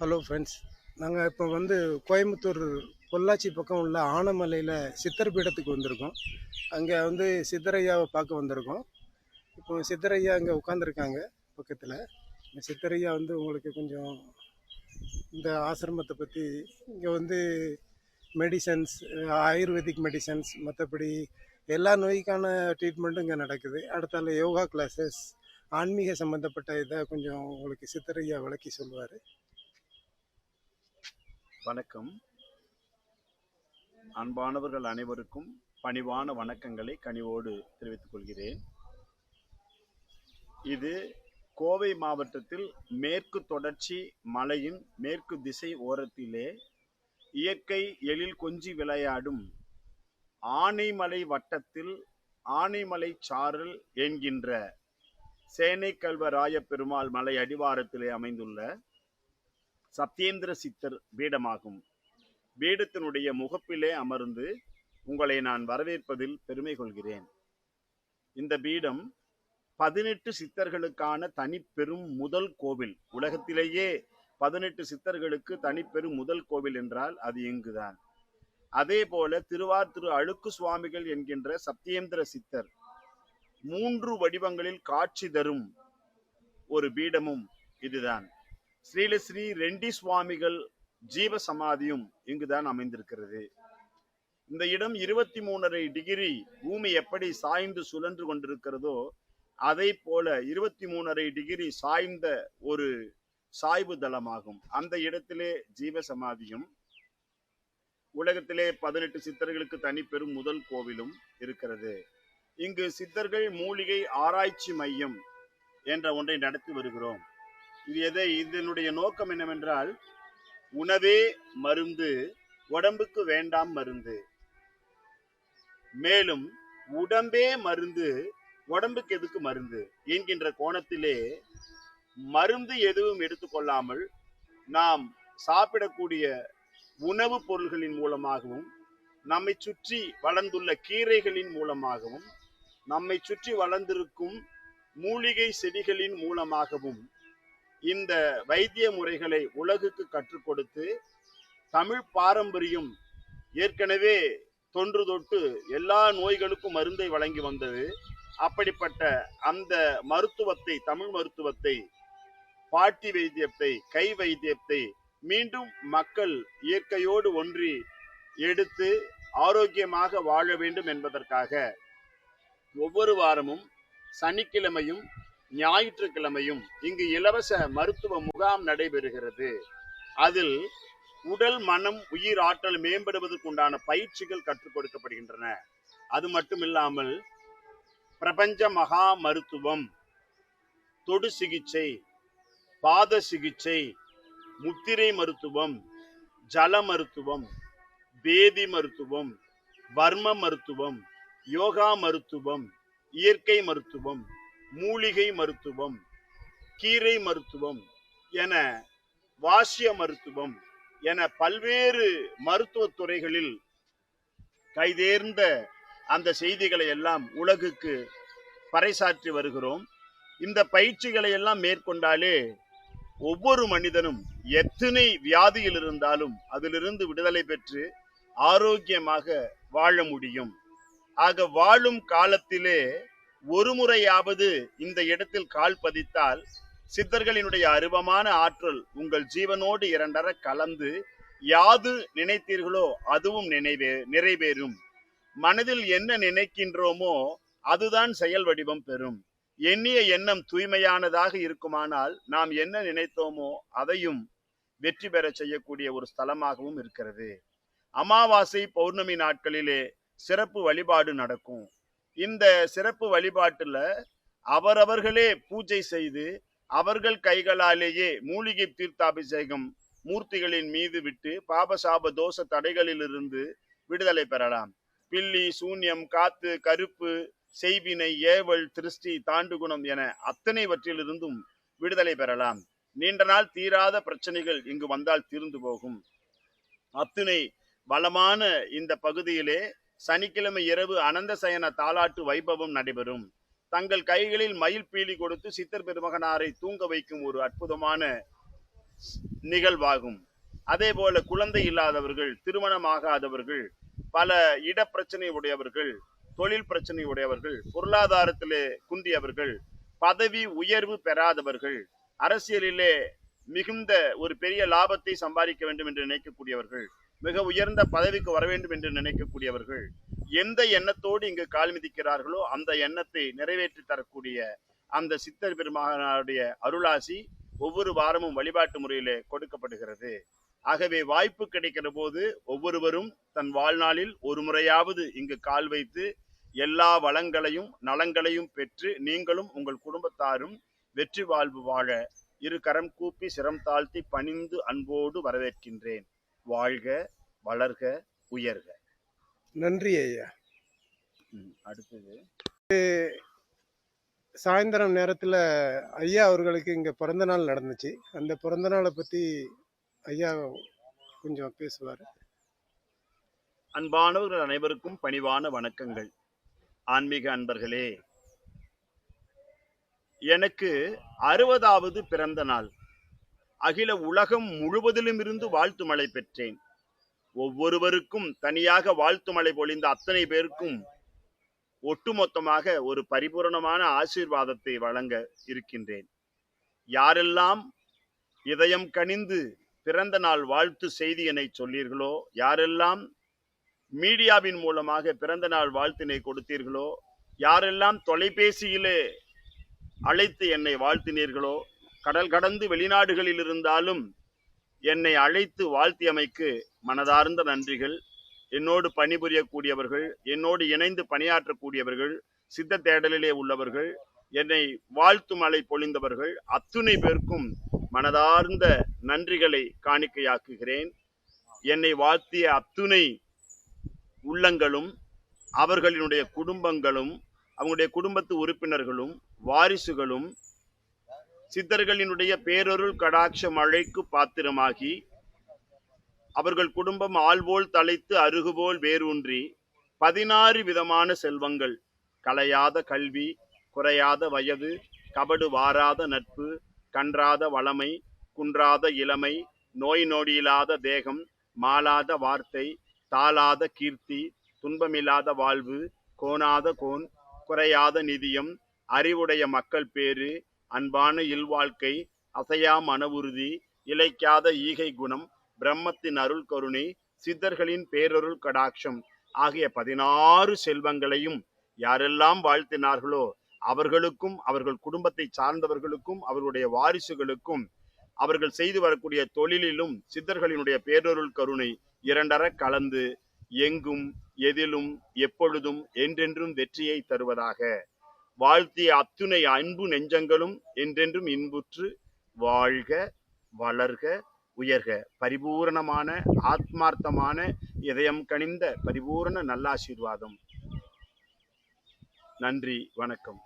Hello friends நாங்கள் இப்போ வந்து கோயம்புத்தூர் பொள்ளாச்சி பக்கம் உள்ள ஆனமலையில் சித்தர் பீடத்துக்கு வந்திருக்கோம். அங்கே வந்து சித்தரையாவை பார்க்க வந்திருக்கோம். இப்போ சித்தரையா அங்கே உட்காந்துருக்காங்க பக்கத்தில். சித்தரையா வந்து உங்களுக்கு கொஞ்சம் இந்த ஆசிரமத்தை பற்றி இங்கே வந்து மெடிசன்ஸ் ஆயுர்வேதிக் மெடிசன்ஸ் மற்றபடி எல்லா நோய்க்கான ட்ரீட்மெண்ட்டும் இங்கே நடக்குது. அடுத்தால யோகா கிளாஸஸ் ஆன்மீக சம்மந்தப்பட்ட இதை கொஞ்சம் உங்களுக்கு சித்தரையா விளக்கி சொல்லுவார். வணக்கம். அன்பானவர்கள் அனைவருக்கும் பணிவான வணக்கங்களை கனிவோடு தெரிவித்துக் கொள்கிறேன். இது கோவை மாவட்டத்தில் மேற்கு தொடர்ச்சி மலையின் மேற்கு திசை ஓரத்திலே இயற்கை எழில் கொஞ்சி விளையாடும் ஆனைமலை வட்டத்தில் ஆனைமலை சாரல் என்கின்ற சேனைக்கல்வராய பெருமாள் மலை அடிவாரத்திலே அமைந்துள்ள சத்யேந்திர சித்தர் பீடமாகும். பீடத்தினுடைய முகப்பிலே அமர்ந்து உங்களை நான் வரவேற்பதில் பெருமை கொள்கிறேன். இந்த பீடம் பதினெட்டு சித்தர்களுக்கான தனிப்பெரும் முதல் கோவில். உலகத்திலேயே பதினெட்டு சித்தர்களுக்கு தனிப்பெரும் முதல் கோவில் என்றால் அது இங்குதான். அதே போல திருவார்திரு அழுக்கு சுவாமிகள் என்கின்ற சத்யேந்திர சித்தர் மூன்று வடிவங்களில் காட்சி தரும் ஒரு பீடமும் இதுதான். ஸ்ரீல ஸ்ரீ ரெண்டி சுவாமிகள் ஜீவ சமாதியும் இங்குதான் அமைந்திருக்கிறது. இந்த இடம் இருபத்தி மூணரை டிகிரி பூமி எப்படி சாய்ந்து சுழன்று கொண்டிருக்கிறதோ அதை போல இருபத்தி மூணரை டிகிரி சாய்ந்த ஒரு சாய்வு தளமாகும் அந்த இடத்திலே ஜீவ சமாதியும் உலகத்திலே பதினெட்டு சித்தர்களுக்கு தனி பெரும் முதல் கோவிலும் இருக்கிறது. இங்கு சித்தர்கள் மூலிகை ஆராய்ச்சி மையம் என்ற ஒன்றை நடத்தி வருகிறோம். இது எதை? இதனுடைய நோக்கம் என்னவென்றால் உணவே மருந்து உடம்புக்கு வேண்டாம் மருந்து. மேலும் உடம்பே மருந்து உடம்புக்கு எதுக்கு மருந்து? என்கின்ற கோணத்திலே மருந்து எதுவும் எடுத்துக்கொள்ளாமல் நாம் சாப்பிடக்கூடிய உணவுப் பொருள்களின் மூலமாகவும் நம்மை சுற்றி வளர்ந்துள்ள கீரைகளின் மூலமாகவும் நம்மை சுற்றி வளர்ந்திருக்கும் மூலிகை செடிகளின் மூலமாகவும் இந்த வைத்திய முறைகளை உலகுக்கு கற்றுக் கொடுத்து தமிழ் பாரம்பரியம் ஏற்கனவே தொன்று தொட்டு எல்லா நோய்களுக்கும் மருந்தை வழங்கி வந்தது. அப்படிப்பட்ட அந்த மருத்துவத்தை தமிழ் மருத்துவத்தை பாட்டி வைத்தியத்தை கை வைத்தியத்தை மீண்டும் மக்கள் இயற்கையோடு ஒன்றி எடுத்து ஆரோக்கியமாக வாழ வேண்டும் என்பதற்காக ஒவ்வொரு வாரமும் சனிக்கிழமையும் ஞாயிற்றுக்கிழமையும் இங்கு இலவச மருத்துவ முகாம் நடைபெறுகிறது. அதில் உடல் மனம் உயிர் ஆற்றல் மேம்படுவதற்குண்டான பயிற்சிகள் கற்றுக் கொடுக்கப்படுகின்றன. அது மட்டும் இல்லாமல் பிரபஞ்ச மகா மருத்துவம் தொடு சிகிச்சை பாத சிகிச்சை முத்திரை மருத்துவம் ஜல மருத்துவம் வேதி மருத்துவம் வர்ம மருத்துவம் யோகா மருத்துவம் இயற்கை மருத்துவம் மூலிகை மருத்துவம் கீரை மருத்துவம் என வாசிய மருத்துவம் என பல்வேறு மருத்துவ துறைகளில் கைதேர்ந்த அந்த செய்திகளை எல்லாம் உலகுக்கு பறைசாற்றி வருகிறோம். இந்த பயிற்சிகளை எல்லாம் மேற்கொண்டாலே ஒவ்வொரு மனிதனும் எத்தனை வியாதியில் இருந்தாலும் அதிலிருந்து விடுதலை பெற்று ஆரோக்கியமாக வாழ முடியும். ஆக வாழும் காலத்திலே ஒரு முறையாவது இந்த இடத்தில் கால் பதித்தால் சித்தர்களினுடைய அருவமான ஆற்றல் உங்கள் ஜீவனோடு இரண்டர கலந்து யாது நினைத்தீர்களோ அதுவும் நினைவே நிறைவேறும். மனதில் என்ன நினைக்கின்றோமோ அதுதான் செயல் வடிவம் பெறும். எண்ணிய எண்ணம் தூய்மையானதாக இருக்குமானால் நாம் என்ன நினைத்தோமோ அதையும் வெற்றி பெற செய்யக்கூடிய ஒரு ஸ்தலமாகவும் இருக்கிறது. அமாவாசை பௌர்ணமி நாட்களிலே சிறப்பு வழிபாடு நடக்கும். இந்த சிறப்பு வழிபாட்டுல அவரவர்களே பூஜை செய்து அவர்கள் கைகளாலேயே மூலிகை தீர்த்தாபிஷேகம் மூர்த்திகளின் மீது விட்டு பாபசாப தோஷ தடைகளிலிருந்து விடுதலை பெறலாம். பில்லி சூன்யம் காத்து கருப்பு செய்வினை ஏவல் திருஷ்டி தாண்டுகுணம் என அத்தனைவற்றிலிருந்தும் விடுதலை பெறலாம். நீண்ட நாள் தீராத பிரச்சனைகள் இங்கு வந்தால் தீர்ந்து போகும். அத்துணை வளமான இந்த பகுதியிலே சனிக்கிழமை இரவு அனந்த சயன தாலாட்டு வைபவம் நடைபெறும். தங்கள் கைகளில் மயில் பீலி கொடுத்து சித்தர் பெருமகனாரை தூங்க வைக்கும் ஒரு அற்புதமான நிகழ்வாகும். அதே போல குழந்தை இல்லாதவர்கள் திருமணமாகாதவர்கள் பல இடப்பிரச்சனை உடையவர்கள் தொழில் பிரச்சனை உடையவர்கள் பொருளாதாரத்திலே குந்தியவர்கள் பதவி உயர்வு பெறாதவர்கள் அரசியலிலே மிகுந்த ஒரு பெரிய லாபத்தை சம்பாதிக்க வேண்டும் என்று நினைக்கக்கூடியவர்கள். மிக உயர்ந்த பதவிக்கு வர வேண்டும் என்று நினைக்கக்கூடியவர்கள் எந்த எண்ணத்தோடு இங்கு கால் மிதிக்கிறார்களோ அந்த எண்ணத்தை நிறைவேற்றி தரக்கூடிய அந்த சித்தர் பெருமகனாருடைய அருளாசி ஒவ்வொரு வாரமும் வழிபாட்டு முறையிலே கொடுக்கப்படுகிறது. ஆகவே வாய்ப்பு கிடைக்கிற போது ஒவ்வொருவரும் தன் வாழ்நாளில் ஒரு முறையாவது இங்கு கால் வைத்து எல்லா வளங்களையும் நலங்களையும் பெற்று நீங்களும் உங்கள் குடும்பத்தாரும் வெற்றி வாழ்வு வாழ இரு கரம் கூப்பி சிரம் தாழ்த்தி பணிந்து அன்போடு வரவேற்கின்றேன். வாழ்க வளர்க உயர்க. நன்றி ஐயா. ம், அடுத்தது. சாயந்தரம் நேரத்தில் ஐயா அவர்களுக்கு இங்கே பிறந்த நாள் நடந்துச்சு. அந்த பிறந்த நாளை பற்றி ஐயா கொஞ்சம் பேசுவார். அன்பானவர்கள் அனைவருக்கும் பணிவான வணக்கங்கள். ஆன்மீக அன்பர்களே எனக்கு அறுபதாவது பிறந்த நாள். அகில உலகம் முழுவதிலும் இருந்து வாழ்த்து மழை பெற்றேன். ஒவ்வொருவருக்கும் தனியாக வாழ்த்து மழை பொழிந்த அத்தனை பேருக்கும் ஒட்டுமொத்தமாக ஒரு பரிபூரணமான ஆசீர்வாதத்தை வழங்க இருக்கின்றேன். யாரெல்லாம் இதயம் கனிந்து பிறந்த நாள் வாழ்த்து செய்தியினை சொன்னீர்களோ யாரெல்லாம் மீடியாவின் மூலமாக பிறந்த நாள் வாழ்த்தினை கொடுத்தீர்களோ யாரெல்லாம் தொலைபேசியிலே அழைத்து என்னை வாழ்த்தினீர்களோ கடல் கடந்து வெளிநாடுகளில் இருந்தாலும் என்னை அழைத்து வாழ்த்தியமைக்கு மனதார்ந்த நன்றிகள். என்னோடு பணிபுரியக்கூடியவர்கள் என்னோடு இணைந்து பணியாற்றக்கூடியவர்கள் சித்த தேடலிலே உள்ளவர்கள் என்னை வாழ்த்து மலை பொழிந்தவர்கள் அத்துணை பேருக்கும் மனதார்ந்த நன்றிகளை காணிக்கையாக்குகிறேன். என்னை வாழ்த்திய அத்துணை உள்ளங்களும் அவர்களினுடைய குடும்பங்களும் அவங்களுடைய குடும்பத்து உறுப்பினர்களும் வாரிசுகளும் சித்தர்களினுடைய பேரொருள் கடாட்ச மழைக்கு பாத்திரமாகி அவர்கள் குடும்பம் ஆள்போல் தலைத்து அருகுபோல் வேரூன்றி பதினாறு விதமான செல்வங்கள் கலையாத கல்வி குறையாத வயது கபடு வாராத நட்பு கன்றாத வளமை குன்றாத இளமை நோய் நொடியில்லாத தேகம் மாலாத வார்த்தை தாளாத கீர்த்தி துன்பமில்லாத வாழ்வு கோணாத கோன் குறையாத நிதியம் அறிவுடைய மக்கள் பேறு அன்பான இல்வாழ்க்கை அசையா மனவுறுதி இழைக்காத ஈகை குணம் பிரம்மத்தின் அருள் கருணை சித்தர்களின் பேரருள் கடாட்சம் ஆகிய பதினாறு செல்வங்களையும் யாரெல்லாம் வாழ்த்தினார்களோ அவர்களுக்கும் அவர்கள் குடும்பத்தை சார்ந்தவர்களுக்கும் அவர்களுடைய வாரிசுகளுக்கும் அவர்கள் செய்து வரக்கூடிய தொழிலிலும் சித்தர்களினுடைய பேரொருள் கருணை இரண்டர கலந்து எங்கும் எதிலும் எப்பொழுதும் என்றென்றும் வெற்றியை தருவதாக வாழ்த்திய அத்துணை அன்பு நெஞ்சங்களும் என்றென்றும் இன்புற்று வாழ்க வளர்க உயர்க. பரிபூரணமான ஆத்மார்த்தமான இதயம் கனிந்த பரிபூரண நல்லாசீர்வாதம். நன்றி வணக்கம்.